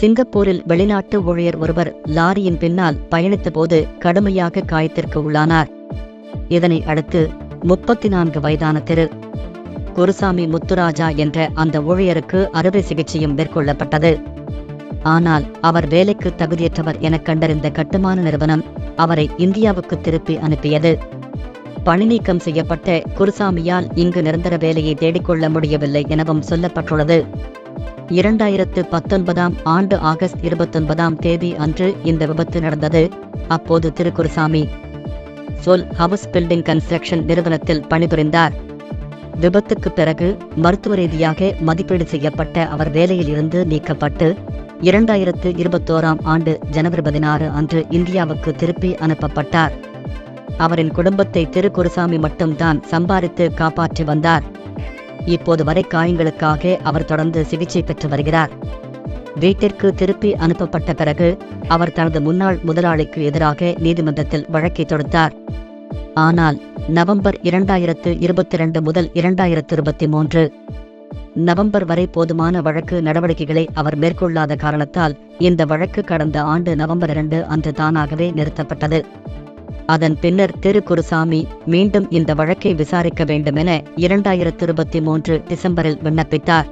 சிங்கப்பூரில் வெளிநாட்டு ஊழியர் ஒருவர் லாரியின் பின்னால் பயணித்தபோது கடுமையாக காயத்திற்கு உள்ளானார். இதனை அடுத்து முப்பத்தி நான்கு வயதான திரு. குருசாமி முத்துராஜா என்ற அந்த ஊழியருக்கு அறுவை சிகிச்சையும் மேற்கொள்ளப்பட்டது. ஆனால் அவர் வேலைக்கு தகுதியற்றவர் என கண்டறிந்த கட்டுமான நிறுவனம் அவரை இந்தியாவுக்கு திருப்பி அனுப்பியது. பணிநீக்கம் செய்யப்பட்ட குருசாமியால் இங்கு நிரந்தர வேலையை தேடிக்கொள்ள முடியவில்லை எனவும் சொல்லப்பட்டுள்ளது. இரண்டாயிரத்து பத்தொன்பதாம் ஆண்டு ஆகஸ்ட் இருபத்தொன்பதாம் தேதி அன்று இந்த விபத்து நடந்தது. அப்போது திருக்குருசாமி சோல் சொல் ஹவுஸ் பில்டிங் கன்ஸ்ட்ரக்ஷன் நிறுவனத்தில் பணிபுரிந்தார். விபத்துக்கு பிறகு மருத்துவ ரீதியாக மதிப்பீடு செய்யப்பட்ட அவர் வேலையில் இருந்து நீக்கப்பட்டு இரண்டாயிரத்து இருபத்தோராம் ஆண்டு ஜனவரி பதினாறு அன்று இந்தியாவுக்கு திருப்பி அனுப்பப்பட்டார். அவரின் குடும்பத்தை திருக்குருசாமி மட்டும்தான் சம்பாதித்து காப்பாற்றி வந்தார். இப்போது வரை காயங்களுக்காக அவர் தொடர்ந்து சிகிச்சை பெற்று வருகிறார். வீட்டிற்கு திருப்பி அனுப்பப்பட்ட பிறகு அவர் தனது முன்னாள் முதலாளிக்கு எதிராக நீதிமன்றத்தில் வழக்கை தொடுத்தார். ஆனால் நவம்பர் இரண்டாயிரத்து இருபத்தி இரண்டு முதல் இரண்டாயிரத்து இருபத்தி மூன்று நவம்பர் வரை போதுமான வழக்கு நடவடிக்கைகளை அவர் மேற்கொள்ளாத காரணத்தால் இந்த வழக்கு கடந்த ஆண்டு நவம்பர் இரண்டு அன்று தானாகவே நிறுத்தப்பட்டது. அதன் பின்னர் திரு குருசாமி மீண்டும் இந்த வழக்கை விசாரிக்க வேண்டுமென இரண்டாயிரத்து இருபத்தி மூன்று டிசம்பரில் விண்ணப்பித்தார்.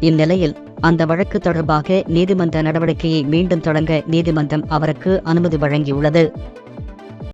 இந்நிலையில் அந்த வழக்கு தொடர்பாக நீதிமன்ற நடவடிக்கையை மீண்டும் தொடங்க நீதிமன்றம் அவருக்கு அனுமதி வழங்கியுள்ளது.